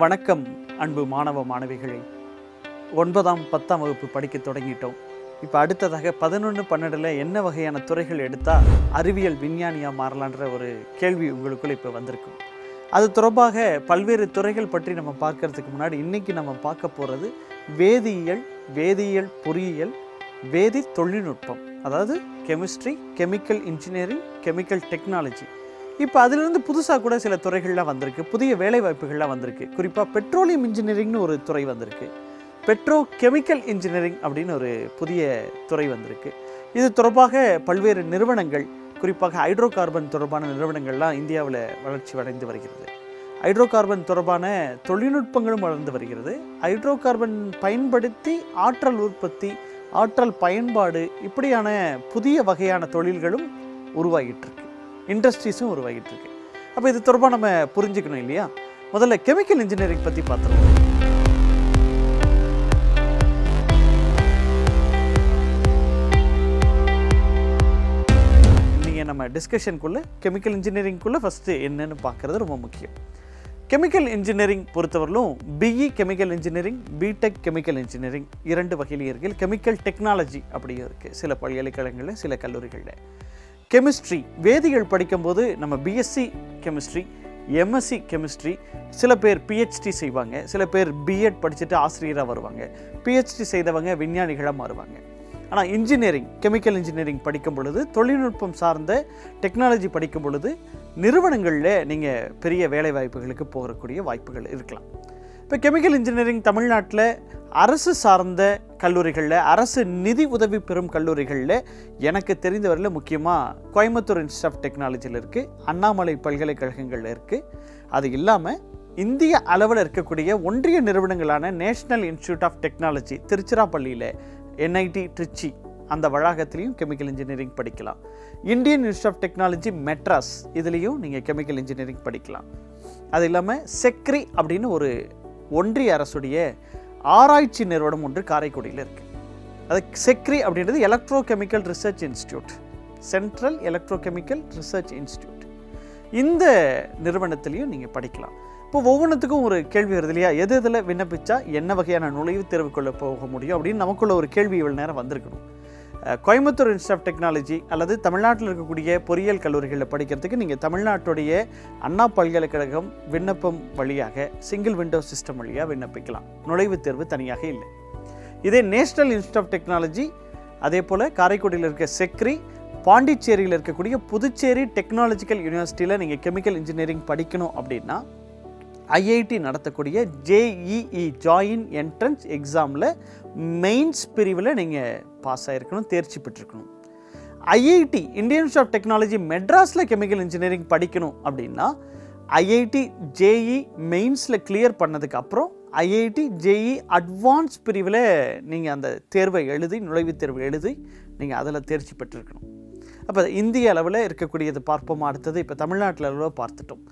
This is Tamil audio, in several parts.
வணக்கம் அன்பு மாணவ மாணவிகளே. ஒன்பதாம் பத்தாம் வகுப்பு படிக்க தொடங்கிட்டோம். இப்போ அடுத்ததாக பதினொன்று பன்னெண்டில் என்ன வகையான துறைகள் எடுத்தால் அறிவியல் விஞ்ஞானியாக மாறலான்ற ஒரு கேள்வி உங்களுக்குள்ள இப்போ வந்திருக்கும். அது தொடர்பாக பல்வேறு துறைகள் பற்றி நம்ம பார்க்கறதுக்கு முன்னாடி இன்றைக்கி நம்ம பார்க்க போகிறது வேதியியல் வேதியியல் பொறியியல் வேதி தொழில்நுட்பம். அதாவது chemistry chemical engineering chemical technology. இப்போ அதிலிருந்து புதுசாக கூட சில துறைகள்லாம் வந்திருக்கு. புதிய வேலைவாய்ப்புகள்லாம் வந்திருக்கு. குறிப்பாக பெட்ரோலியம் இன்ஜினியரிங்னு ஒரு துறை வந்திருக்கு. பெட்ரோ கெமிக்கல் இன்ஜினியரிங் அப்படின்னு ஒரு புதிய துறை வந்திருக்கு. இது தொடர்பாக பல்வேறு நிறுவனங்கள் குறிப்பாக ஹைட்ரோ கார்பன் தொடர்பான நிறுவனங்கள்லாம் இந்தியாவில் வளர்ச்சி அடைந்து வருகிறது. ஹைட்ரோ கார்பன் தொடர்பான தொழில்நுட்பங்களும் வளர்ந்து வருகிறது. ஹைட்ரோ கார்பன் பயன்படுத்தி ஆற்றல் உற்பத்தி ஆற்றல் பயன்பாடு இப்படியான புதிய வகையான தொழில்களும் உருவாகிட்டு இருக்கு. இண்டஸ்ட்ரீஸும் உருவாகிட்டு இருக்கு அப்போ இது தொடர்பாக நம்ம புரிஞ்சுக்கணும் இல்லையா? முதல்ல கெமிக்கல் இன்ஜினியரிங் பற்றி பார்த்துருவோம். நீங்கள் நம்ம டிஸ்கஷனுக்குள்ளே கெமிக்கல் இன்ஜினியரிங்குள்ளே ஃபஸ்ட்டு என்னென்னு பார்க்குறது ரொம்ப முக்கியம். கெமிக்கல் இன்ஜினியரிங் பொறுத்தவரையிலும் BE chemical engineering BTech chemical engineering இரண்டு வகையிலேயே இருக்குது கெமிக்கல் டெக்னாலஜி அப்படியும் இருக்குது சில பல்கலைக்கழகங்களில் சில கல்லூரிகளில். கெமிஸ்ட்ரி வேதியியல் படிக்கும்போது நம்ம பிஎஸ்சி கெமிஸ்ட்ரி எம்எஸ்சி கெமிஸ்ட்ரி சில பேர் பிஹெச்டி செய்வாங்க சில பேர் பிஎட் படிச்சுட்டு ஆசிரியராக வருவாங்க. பிஹெச்டி செய்தவங்க விஞ்ஞானிகளாக மாறுவாங்க. ஆனால் இன்ஜினியரிங் கெமிக்கல் இன்ஜினியரிங் படிக்கும் பொழுது தொழில்நுட்பம் சார்ந்த டெக்னாலஜி படிக்கும் பொழுது நிறுவனங்களில் நீங்கள் பெரிய வேலை வாய்ப்புகளுக்கு போகக்கூடிய வாய்ப்புகள் இருக்கலாம். இப்போ கெமிக்கல் இன்ஜினியரிங் தமிழ்நாட்டில் அரசு சார்ந்த கல்லூரிகளில் அரசு நிதி உதவி பெறும் கல்லூரிகளில் எனக்கு தெரிந்தவரையில் முக்கியமாக கோயம்புத்தூர் இன்ஸ்டியூட் ஆஃப் டெக்னாலஜியில் இருக்குது அண்ணாமலை பல்கலைக்கழகங்கள் இருக்குது அது இல்லாமல் இந்திய அளவில் இருக்கக்கூடிய ஒன்றிய நிறுவனங்களான நேஷனல் இன்ஸ்டியூட் ஆஃப் டெக்னாலஜி திருச்சிராப்பள்ளியில் என்ஐடி ட்ரிச்சி அந்த வளாகத்திலையும் கெமிக்கல் இன்ஜினியரிங் படிக்கலாம். Indian institute of technology Madras இதுலேயும் நீங்கள் கெமிக்கல் இன்ஜினியரிங் படிக்கலாம். அது இல்லாமல் செக்ரி அப்படின்னு ஒரு ஒன்றிய அரசுடைய ஆராய்ச்சி நிறுவனம் ஒன்று காரைக்குடியில் இருக்குது அது செக்ரி அப்படின்றது electro chemical research institute central electro chemical research institute இந்த நிறுவனத்திலையும் நீங்கள் படிக்கலாம். இப்போ ஒவ்வொன்றுத்துக்கும் ஒரு கேள்வி வருது இல்லையா? எது இதில் விண்ணப்பித்தா என்ன வகையான நுழைவுத் தேர்வுக்குள்ளே போக முடியும் அப்படின்னு நமக்குள்ள ஒரு கேள்வி இவ்வளோ நேரம் வந்திருக்கணும். கோயம்புத்தூர் இன்ஸ்டியூட் ஆஃப் டெக்னாலஜி அல்லது தமிழ்நாட்டில் இருக்கக்கூடிய பொறியியல் கல்லூரிகளில் படிக்கிறதுக்கு நீங்கள் தமிழ்நாட்டுடைய அண்ணா பல்கலைக்கழகம் விண்ணப்பம் வழியாக சிங்கிள் விண்டோ சிஸ்டம் வழியாக விண்ணப்பிக்கலாம். நுழைவுத் தேர்வு தனியாக இல்லை. இதே நேஷனல் இன்ஸ்டியூட் ஆஃப் டெக்னாலஜி அதே போல் காரைக்குடியில் இருக்க செக்ரி பாண்டிச்சேரியில் இருக்கக்கூடிய புதுச்சேரி டெக்னாலஜிக்கல் யூனிவர்சிட்டியில் நீங்கள் கெமிக்கல் இன்ஜினியரிங் படிக்கணும் அப்படின்னா ஐஐடி நடத்தக்கூடிய ஜேஇஇ ஜாயின் என்ட்ரன்ஸ் எக்ஸாமில் மெயின்ஸ் பிரிவில் நீங்கள் பாஸ் ஆகிருக்கணும் தேர்ச்சி பெற்றிருக்கணும். ஐஐடி இந்தியன் ஆஃப் டெக்னாலஜி மெட்ராஸில் கெமிக்கல் இன்ஜினியரிங் படிக்கணும் அப்படின்னா ஐஐடி ஜேஇ மெயின்ஸில் கிளியர் பண்ணதுக்கு அப்புறம் ஐஐடி ஜேஇ அட்வான்ஸ் பிரிவில் நீங்கள் அந்த தேர்வை எழுதி நுழைவுத் தேர்வு எழுதி நீங்கள் அதில் தேர்ச்சி பெற்றிருக்கணும். அப்போ இந்திய அளவில் இருக்கக்கூடியது பார்ப்போமா அடுத்தது இப்போ தமிழ்நாட்டில் அளவில் பார்த்துட்டோம்.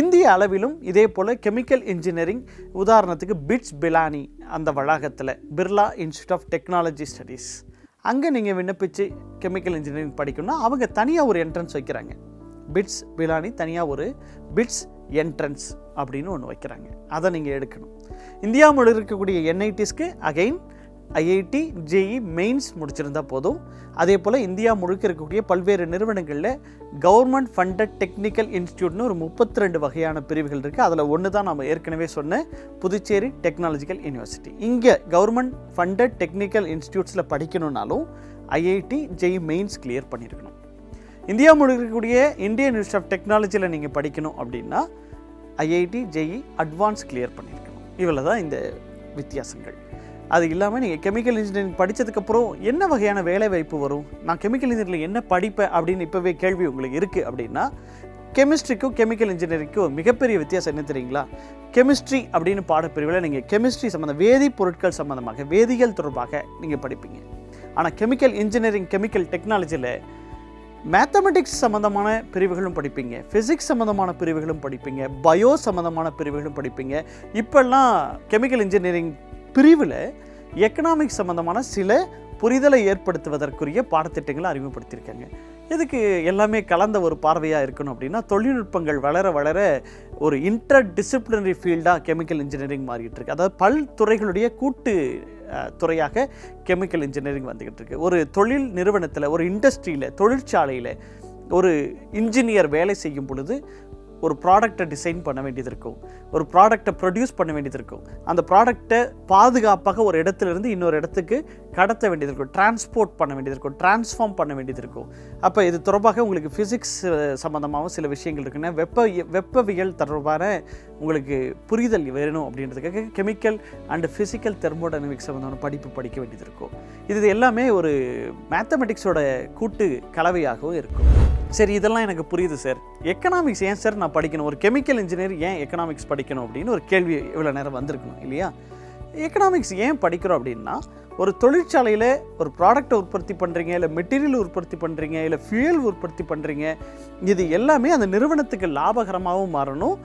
இந்திய அளவிலும் இதே போல் கெமிக்கல் இன்ஜினியரிங் உதாரணத்துக்கு பிட்ஸ் பிலானி அந்த வளாகத்தில் Birla institute of technology studies அங்கே நீங்கள் விண்ணப்பித்து கெமிக்கல் இன்ஜினியரிங் படிக்கணும்னா அவங்க தனியாக ஒரு என்ட்ரன்ஸ் வைக்கிறாங்க. பிட்ஸ் பிலானி தனியாக ஒரு பிட்ஸ் என்ட்ரன்ஸ் அப்படின்னு ஒன்று வைக்கிறாங்க. அதை நீங்கள் எடுக்கணும். இந்தியா முழுக்க இருக்கக்கூடிய என்ஐடிஸ்க்கு அகைன் ஐஐடி ஜேஇ மெயின்ஸ் முடிச்சிருந்தா போதும். அதே போல் இந்தியா முழுக்க இருக்கக்கூடிய பல்வேறு நிறுவனங்களில் கவர்மெண்ட் ஃபண்டட் டெக்னிக்கல் இன்ஸ்டியூட்னு ஒரு முப்பத்தி ரெண்டு வகையான பிரிவுகள் இருக்குது அதில் ஒன்று தான் நம்ம ஏற்கனவே சொன்ன புதுச்சேரி டெக்னாலஜிக்கல் யூனிவர்சிட்டி. இங்கே கவர்மெண்ட் ஃபண்டட் டெக்னிக்கல் இன்ஸ்டியூட்ஸில் படிக்கணும்னாலும் ஐஐடி ஜெய் மெயின்ஸ் கிளியர் பண்ணியிருக்கணும் இந்தியா முழுக்க இருக்கக்கூடிய இந்தியன் இன்ஸ்டியூட் ஆஃப் டெக்னாலஜியில் நீங்கள் படிக்கணும் அப்படின்னா ஐஐடி ஜெய் அட்வான்ஸ் கிளியர் பண்ணியிருக்கணும் இவ்வளோ தான் இந்த வித்தியாசங்கள். அது இல்லாமல் நீங்கள் கெமிக்கல் இன்ஜினியரிங் படித்ததுக்கப்புறம் என்ன வகையான வேலை வாய்ப்பு வரும்? நான் கெமிக்கல் இன்ஜினியரில் என்ன படிப்பேன் அப்படின்னு இப்போவே கேள்வி உங்களுக்கு இருக்குது அப்படின்னா கெமிஸ்ட்ரிக்கும் கெமிக்கல் இன்ஜினியரிங்க்கும் மிகப்பெரிய வித்தியாசம் என்ன தெரியுங்களா? கெமிஸ்ட்ரி அப்படின்னு பாடப்பிரிவில் நீங்கள் கெமிஸ்ட்ரி சம்மந்தம் வேதிப்பொருட்கள் சம்மந்தமாக வேதியியல் தொடர்பாக நீங்கள் படிப்பீங்க. ஆனால் கெமிக்கல் இன்ஜினியரிங் கெமிக்கல் டெக்னாலஜியில் மேத்தமெட்டிக்ஸ் சம்மந்தமான பிரிவுகளும் படிப்பீங்க. ஃபிசிக்ஸ் சம்மந்தமான பிரிவுகளும் படிப்பீங்க. பயோ சம்மந்தமான பிரிவுகளும் படிப்பீங்க. இப்போல்லாம் கெமிக்கல் இன்ஜினியரிங் பிரிவில் எக்கனாமிக்ஸ் சம்மந்தமான சில புரிதலை ஏற்படுத்துவதற்குரிய பாடத்திட்டங்களை அறிமுகப்படுத்தியிருக்காங்க. இதுக்கு எல்லாமே கலந்த ஒரு பார்வையாக இருக்கணும் அப்படின்னா தொழில்நுட்பங்கள் வளர வளர ஒரு இன்டர் டிசிப்ளினரி ஃபீல்டாக கெமிக்கல் இன்ஜினியரிங் மாறிட்டு இருக்கு அதாவது பல் துறைகளுடைய கூட்டு துறையாக கெமிக்கல் இன்ஜினியரிங் வந்துக்கிட்டு இருக்கு ஒரு தொழில் நிறுவனத்தில் ஒரு இண்டஸ்ட்ரியில் தொழிற்சாலையில் ஒரு இன்ஜினியர் வேலை செய்யும் பொழுது ஒரு ப்ராடக்டை டிசைன் பண்ண வேண்டியது இருக்கும். ஒரு ப்ராடக்டை ப்ரொடியூஸ் பண்ண வேண்டியது இருக்கும். அந்த ப்ராடக்டை பாதுகாப்பாக ஒரு இடத்துலேருந்து இன்னொரு இடத்துக்கு கடத்த வேண்டியது இருக்கும். டிரான்ஸ்போர்ட் பண்ண வேண்டியது இருக்கும். டிரான்ஸ்ஃபார்ம் பண்ண வேண்டியது இருக்கும். அப்போ இது தொடர்பாக உங்களுக்கு ஃபிசிக்ஸ் சம்மந்தமாகவும் சில விஷயங்கள் இருக்குன்னா வெப்ப வெப்பவியல் தொடர்பான உங்களுக்கு புரிதல் வேணும் அப்படின்றதுக்காக கெமிக்கல் அண்ட் ஃபிசிக்கல் தெர்மோடைனமிக்ஸ் சம்மந்தமான படிப்பு படிக்க வேண்டியது இருக்கும். இது எல்லாமே ஒரு மேத்தமெட்டிக்ஸோட கூட்டு கலவையாகவும் இருக்கும். சரி இதெல்லாம் எனக்கு புரியுது சார் எக்கனாமிக்ஸ் ஏன் சார் நான் படிக்கணும்? ஒரு கெமிக்கல் இன்ஜினியர் ஏன் எக்கனாமிக்ஸ் படிக்கணும்? அப்படின்னு ஒரு கேள்வி இவ்வளோ நேரம் வந்திருக்கணும் இல்லையா? எக்கனாமிக்ஸ் ஏன் படிக்கிறோம் அப்படின்னா ஒரு தொழிற்சாலையில் ஒரு ப்ராடக்ட்டை உற்பத்தி பண்ணுறீங்க இல்லை மெட்டீரியல் உற்பத்தி பண்ணுறீங்க இல்லை ஃபியூயல் உற்பத்தி பண்ணுறீங்க இது எல்லாமே அந்த நிறுவனத்துக்கு லாபகரமாகவும் மாறணும்.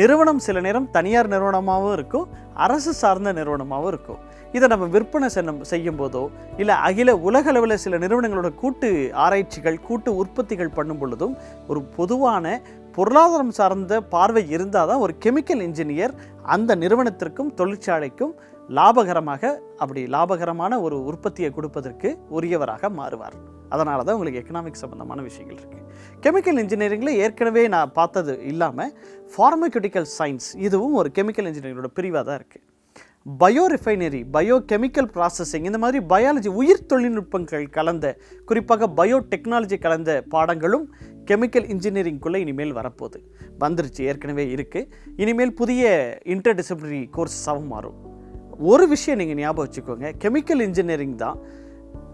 நிறுவனம் சில நேரம் தனியார் நிறுவனமாகவும் இருக்கும் அரசு சார்ந்த நிறுவனமாகவும் இருக்கும். இதை நம்ம விற்பனை சென்ன செய்யும் போதோ இல்லை அகில உலக அளவில் சில நிறுவனங்களோட கூட்டு ஆராய்ச்சிகள் கூட்டு உற்பத்திகள் பண்ணும் பொழுதும் ஒரு பொதுவான பொருளாதாரம் சார்ந்த பார்வை இருந்தால் தான் ஒரு கெமிக்கல் இன்ஜினியர் அந்த நிறுவனத்திற்கும் தொழிற்சாலைக்கும் லாபகரமாக அப்படி லாபகரமான ஒரு உற்பத்தியை கொடுப்பதற்கு உரியவராக மாறுவார். அதனால தான் உங்களுக்கு எக்கனாமிக் சம்பந்தமான விஷயங்கள் இருக்குது கெமிக்கல் இன்ஜினியரிங்கில் ஏற்கனவே நான் பார்த்தது இல்லாமல் ஃபார்மக்யூட்டிக்கல் சயின்ஸ் இதுவும் ஒரு கெமிக்கல் இன்ஜினியரிங்கோட பிரிவாக தான் இருக்குது bio refinery bio chemical processing இந்த மாதிரி பயாலஜி உயிர் தொழில்நுட்பங்கள் கலந்த குறிப்பாக பயோ டெக்னாலஜி கலந்த பாடங்களும் கெமிக்கல் இன்ஜினியரிங்குள்ளே இனிமேல் வரப்போகுது. வந்துருச்சு ஏற்கனவே இருக்குது இனிமேல் புதிய இன்டர் டிசிப்ளினரி கோர்ஸஸாகவும் மாறும். ஒரு விஷயம் நீங்கள் ஞாபகம் வச்சுக்கோங்க. கெமிக்கல் இன்ஜினியரிங் தான்.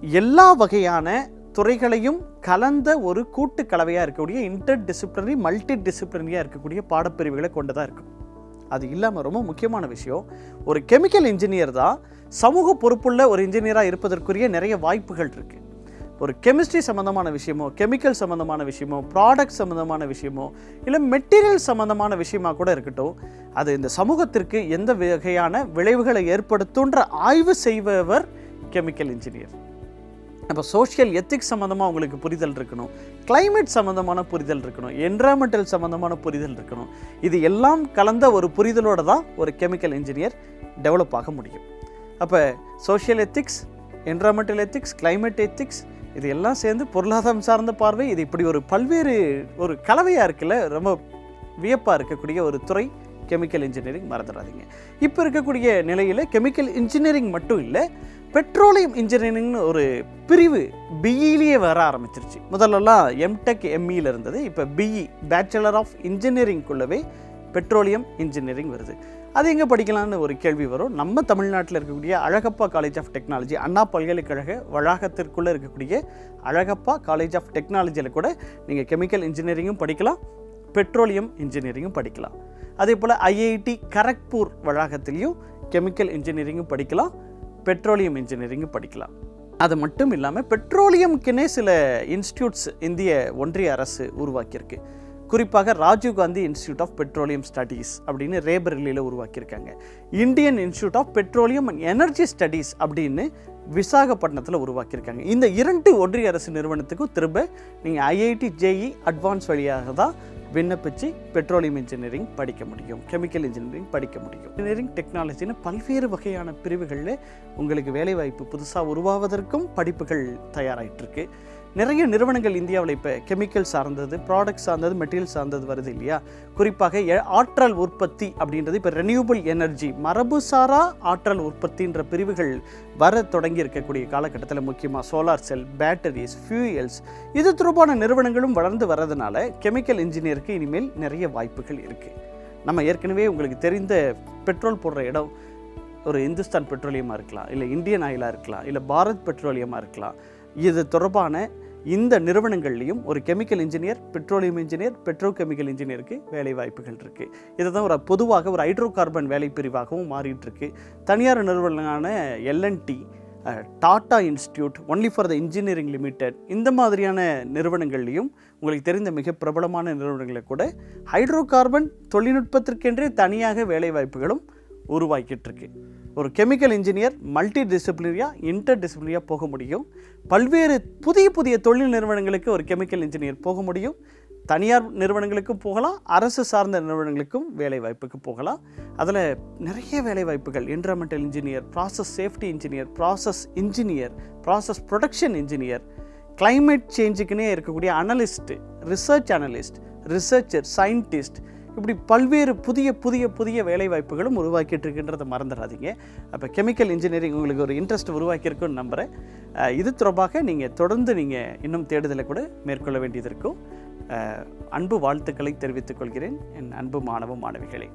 எல்லா வகையான துறைகளையும் கலந்த ஒரு கூட்டு கலவையாக இருக்கக்கூடிய இன்டர் டிசிப்ளினரி மல்டி டிசிப்ளினரியாக இருக்கக்கூடிய பாடப்பிரிவுகளை கொண்டதாக இருக்கும். அது இல்லாமல் ரொம்ப முக்கியமான விஷயம். ஒரு கெமிக்கல் இன்ஜினியர் தான் சமூக பொறுப்புள்ள ஒரு இன்ஜினியராக இருப்பதற்குரிய நிறைய வாய்ப்புகள் இருக்குது ஒரு கெமிஸ்ட்ரி சம்மந்தமான விஷயமோ கெமிக்கல் சம்மந்தமான விஷயமோ ப்ராடக்ட் சம்மந்தமான விஷயமோ இல்லை மெட்டீரியல் சம்மந்தமான விஷயமா கூட இருக்கட்டும் அது இந்த சமூகத்திற்கு எந்த வகையான விளைவுகளை ஏற்படுத்துன்ற ஆய்வு செய்பவர் கெமிக்கல் இன்ஜினியர் அப்போ சோஷியல் எத்திக்ஸ் சம்மந்தமாக உங்களுக்கு புரிதல் இருக்கணும் கிளைமேட் சம்மந்தமான புரிதல் இருக்கணும் என்வரான்மெண்டல் சம்மந்தமான புரிதல் இருக்கணும். இது எல்லாம் கலந்த ஒரு புரிதலோடு தான் ஒரு கெமிக்கல் இன்ஜினியர் டெவலப் ஆக முடியும். அப்போ social ethics environmental ethics climate ethics இது எல்லாம் சேர்ந்து பொருளாதாரம் சார்ந்த பார்வை இது இப்படி ஒரு பல்வேறு ஒரு கலவையாக இருக்குல்ல ரொம்ப வியப்பாக இருக்கக்கூடிய ஒரு துறை கெமிக்கல் இன்ஜினியரிங் மறந்துடாதீங்க இப்போ இருக்கக்கூடிய நிலையில் கெமிக்கல் இன்ஜினியரிங் மட்டும் இல்லை பெட்ரோலியம் இன்ஜினியரிங்னு ஒரு பிரிவு பிஇலேயே வர ஆரம்பிச்சிருச்சு. முதல்லலாம் எம்டெக் எம்இயில் இருந்தது இப்போ பிஇ பேச்சுலர் ஆஃப் இன்ஜினியரிங்குள்ளவே பெட்ரோலியம் இன்ஜினியரிங் வருது. அது எங்கே படிக்கலாம்னு ஒரு கேள்வி வரும். நம்ம தமிழ்நாட்டில் இருக்கக்கூடிய Alagappa college of technology Anna பல்கலைக்கழக வளாகத்திற்குள்ளே இருக்கக்கூடிய அழகப்பா காலேஜ் ஆஃப் டெக்னாலஜியில் கூட நீங்கள் கெமிக்கல் இன்ஜினியரிங்கும் படிக்கலாம் பெட்ரோலியம் இன்ஜினியரிங்கும் படிக்கலாம். அதே போல் ஐஐடி கரக்பூர் வளாகத்திலையும் கெமிக்கல் இன்ஜினியரிங்கும் படிக்கலாம் பெட்ரோலியம் இன்ஜினியரிங்கும் படிக்கலாம். அது மட்டும் இல்லாமல் பெட்ரோலியம்க்குன்னே சில இன்ஸ்டியூட்ஸ் இந்திய ஒன்றிய அரசு உருவாக்கியிருக்கு. குறிப்பாக Rajiv Gandhi institute of petroleum studies அப்படின்னு ரேபரலியில் உருவாக்கியிருக்காங்க. Indian institute of petroleum and energy studies அப்படின்னு விசாகப்பட்டினத்தில் உருவாக்கியிருக்காங்க. இந்த இரண்டு ஒன்றிய அரசு நிறுவனத்துக்கும் திரும்ப நீங்கள் ஐஐடி ஜேஇ அட்வான்ஸ் வழியாக தான் விண்ணப்பிச்சு பெட்ரோலியம் இன்ஜினியரிங் படிக்க முடியும். கெமிக்கல் இன்ஜினியரிங் படிக்க முடியும். இன்ஜினியரிங் டெக்னாலஜின்னு பல்வேறு வகையான பிரிவுகளில் உங்களுக்கு வேலைவாய்ப்பு புதுசாக உருவாவதற்கும் படிப்புகள் தயாராகிட்டு இருக்கு நிறைய நிறுவனங்கள் இந்தியாவில் இப்போ கெமிக்கல் சார்ந்தது ப்ராடக்ட் சார்ந்தது மெட்டீரியல் சார்ந்தது வருது இல்லையா? குறிப்பாக ஆற்றல் உற்பத்தி அப்படின்றது இப்போ ரெனியூபிள் எனர்ஜி மரபுசாரா ஆற்றல் உற்பத்தின்ற பிரிவுகள் வர தொடங்கி இருக்கக்கூடிய காலகட்டத்தில் முக்கியமாக சோலார் செல் பேட்டரிஸ் ஃபியூயல்ஸ் இது தொடர்பான நிறுவனங்களும் வளர்ந்து வர்றதுனால கெமிக்கல் இன்ஜினியருக்கு இனிமேல் நிறைய வாய்ப்புகள் இருக்குது நம்ம ஏற்கனவே உங்களுக்கு தெரிந்த பெட்ரோல் போடுற இடம் ஒரு இந்துஸ்தான் பெட்ரோலியமாக இருக்கலாம் இல்லை இந்தியன் ஆயிலாக இருக்கலாம் இல்லை பாரத் பெட்ரோலியமாக இருக்கலாம். இது தொடர்பான இந்த நிறுவனங்கள்லேயும் ஒரு chemical engineer petroleum engineer petrochemical இன்ஜினியருக்கு வேலை வாய்ப்புகள் இருக்குது இதை தான் ஒரு பொதுவாக ஒரு ஹைட்ரோ கார்பன் வேலை பிரிவாகவும் மாறிட்டு இருக்கு தனியார் நிறுவனங்களான LNT Tata institute only for the engineering limited இந்த மாதிரியான நிறுவனங்கள்லையும் உங்களுக்கு தெரிந்த மிக பிரபலமான நிறுவனங்களை கூட ஹைட்ரோ கார்பன் தொழில்நுட்பத்திற்கென்றே தனியாக வேலைவாய்ப்புகளும் உருவாக்கிட்டு இருக்கு ஒரு கெமிக்கல் இன்ஜினியர் மல்டி டிசிப்ளினரியாக இன்டர் டிசிப்ளினரியாக போக முடியும். பல்வேறு புதிய புதிய தொழில் நிறுவனங்களுக்கு ஒரு கெமிக்கல் இன்ஜினியர் போக முடியும். தனியார் நிறுவனங்களுக்கும் போகலாம் அரசு சார்ந்த நிறுவனங்களுக்கும் வேலை வாய்ப்புக்கு போகலாம். அதில் நிறைய வேலை வாய்ப்புகள். Environmental engineer process safety engineer process engineer process production engineer climate சேஞ்சுக்குனே இருக்கக்கூடிய analyst research analyst researcher scientist இப்படி பல்வேறு புதிய புதிய புதிய வேலைவாய்ப்புகளும் உருவாக்கிட்டு இருக்கின்றதை மறந்துடாதீங்க. அப்போ கெமிக்கல் இன்ஜினியரிங் உங்களுக்கு ஒரு இன்ட்ரெஸ்ட் உருவாக்கியிருக்குன்னு நம்புகிறேன் இது தொடர்பாக நீங்கள் தொடர்ந்து நீங்கள் இன்னும் தேடுதலை கூட மேற்கொள்ள வேண்டியது இருக்கும். அன்பு வாழ்த்துக்களை தெரிவித்துக் கொள்கிறேன். என் அன்பு மாணவ மாணவிகளே.